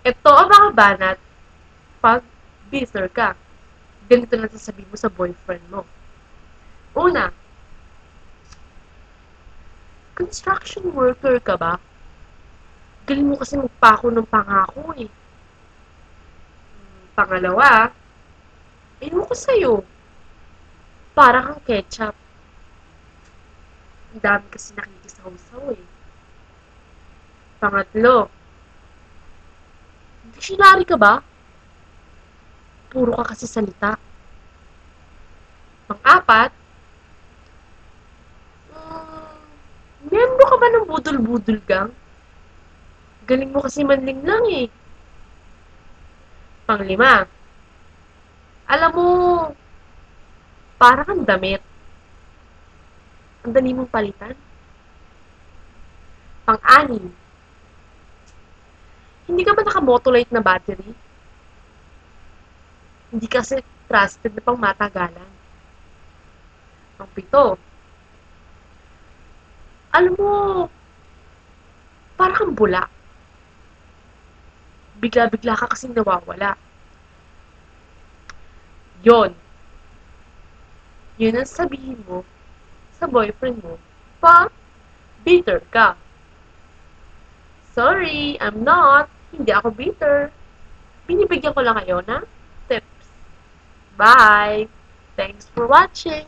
Ito ang mga banat pag bitter ka. Ganito lang sasabihin mo sa boyfriend mo. Una, construction worker ka ba? Galing mo kasi magpako ng pangako eh. Pangalawa, ayun ko sa'yo. Para kang ketchup. Ang dami kasi nakikisaw-saw eh. Pangatlo, dictionary ka ba? Puro ka kasi salita. Pang-apat, mm, membro ka ba ng budol-budol gang? Galing mo kasi manling lang eh. Panglima, alam mo, para kang damit. Ang dali mong palitan. Pang-anim, hindi ka ba nakamotolite na battery? Hindi kasi trusted na pang matagalan. Ang pito, alam mo, para kang bula. Bigla-bigla ka kasing nawawala. Yon. Yun ang sabihin mo sa boyfriend mo pa bitter ka. Sorry, I'm not. Hindi ako bitter. Binibigyan ko lang kayo ng tips. Bye! Thanks for watching!